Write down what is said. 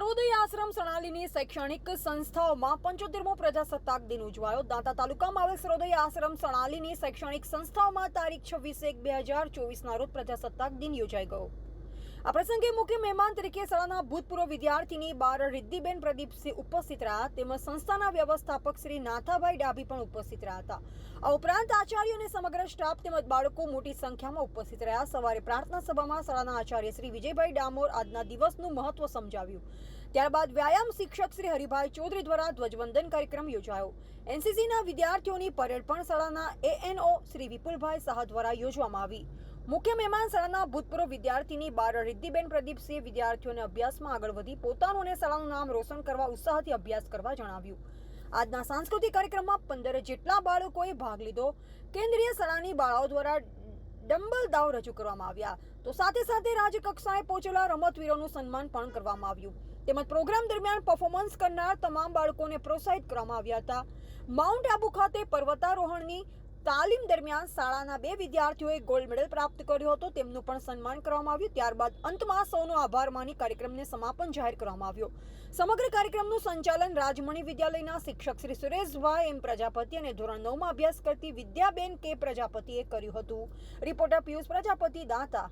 સરોદય આશ્રમ સણાલીની શૈક્ષણિક સંસ્થાઓમાં પંચોતેરમો પ્રજાસત્તાક દિન ઉજવાયો. દાંતા તાલુકામાં આવેલ સર્વોદય આશ્રમ સણાલીની શૈક્ષણિક સંસ્થાઓમાં તારીખ છવ્વીસ એક બે હજાર ચોવીસના રોજ પ્રજાસત્તાક દિન યોજાઈ ગયો. આ પ્રસંગે મુખ્ય મહેમાન તરીકે શાળાના ભૂતપૂર્વ વિદ્યાર્થીની બાર રિદ્ધિબેન પ્રદીપસિંહ ઉપસ્થિત રહ્યા. તેમજ સંસ્થાના વ્યવસ્થાપક શ્રી નાથાભાઈ ડાભી પણ ઉપસ્થિત રહ્યા હતા. આ ઉપરાંત આચાર્ય અને સમગ્ર સ્ટાફ તેમજ બાળકો મોટી સંખ્યામાં ઉપસ્થિત રહ્યા. સવારે પ્રાર્થના સભામાં શાળાના આચાર્ય શ્રી વિજયભાઈ ડામોર આજના દિવસનું મહત્વ સમજાવ્યું. ત્યારબાદ વ્યાયામ શિક્ષક શ્રી હરિભાઈ ચૌધરી દ્વારા ધ્વજવંદન કાર્યક્રમ યોજાયો. એનસીસીના વિદ્યાર્થીઓની પરેડ પણ શાળાના એએનઓ શ્રી વિપુલભાઈ શાહ દ્વારા યોજવામાં આવી. મુખ્ય મહેમાન શાળાના ભૂતપૂર્વ વિદ્યાર્થીની બાર રિદ્ધિબેન પ્રદીપસિંહ વિદ્યાર્થીઓને અભ્યાસમાં આગળ વધી પોતાનું અને શાળાનું નામ રોશન કરવા ઉત્સાહથી અભ્યાસ કરવા જણાવ્યું. આજના સાંસ્કૃતિક કાર્યક્રમમાં પંદર જેટલા બાળકોએ ભાગ લીધો. કેન્દ્રીય શાળાની બાળાઓ દ્વારા ડંબલ દાવ રજૂ કરવામાં આવ્યા. તો સાથે સાથે રાજ્યકક્ષાએ પહોંચેલા રમતવીરોનું સન્માન પણ કરવામાં આવ્યું. તેમજ પ્રોગ્રામ દરમિયાન પરફોર્મન્સ કરનાર તમામ બાળકોને પ્રોત્સાહિત કરવામાં આવ્યા હતા. માઉન્ટ આબુ ખાતે પર્વતારોહણની તાલીમ દરમિયાન શાળાના બે વિદ્યાર્થીઓએ ગોલ્ડ મેડલ પ્રાપ્ત કર્યો હતો. તેમનું પણ સન્માન કરવામાં આવ્યું. ત્યારબાદ અંતમાં સૌનો આભાર માની કાર્યક્રમને સમાપન જાહેર કરવામાં આવ્યો. સમગ્ર કાર્યક્રમનું સંચાલન રાજમણી વિદ્યાલયના શિક્ષક શ્રી સુરેશભાઈ એમ પ્રજાપતિ અને ધોરણ નવમાં અભ્યાસ કરતી વિદ્યાબેન કે પ્રજાપતિએ કર્યું હતું. રિપોર્ટર પિયુષ પ્રજાપતિ, દાંતા.